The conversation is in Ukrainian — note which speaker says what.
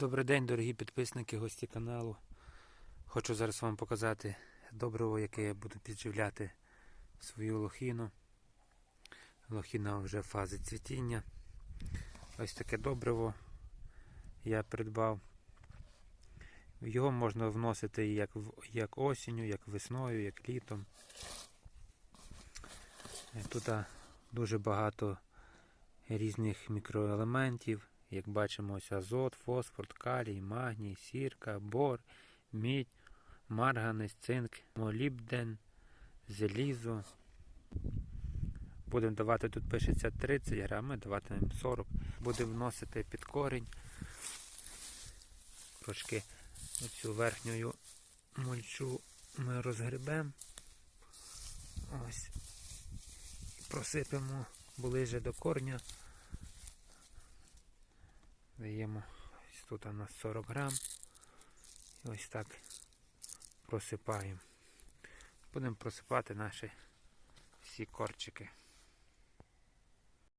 Speaker 1: Добрий день, дорогі підписники, гості каналу. Хочу зараз вам показати добриво, яке я буду підживляти свою лохіну. Лохіна вже в фазі цвітіння. Ось таке добриво я придбав. Його можна вносити як, як осінню, як весною, як літом. Тут дуже багато різних мікроелементів. Як бачимо, ось азот, фосфор, калій, магній, сірка, бор, мідь, марганець, цинк, молібден, залізо. Будемо давати, тут пишеться 30 грам, ми даватимемо 40. Будемо вносити під корінь. Трошки оцю верхню мульчу ми розгребемо. Ось. І просипемо ближе до корня. Даємо ось тут у нас 40 грам. І ось так просипаємо. Будемо просипати наші всі корчики.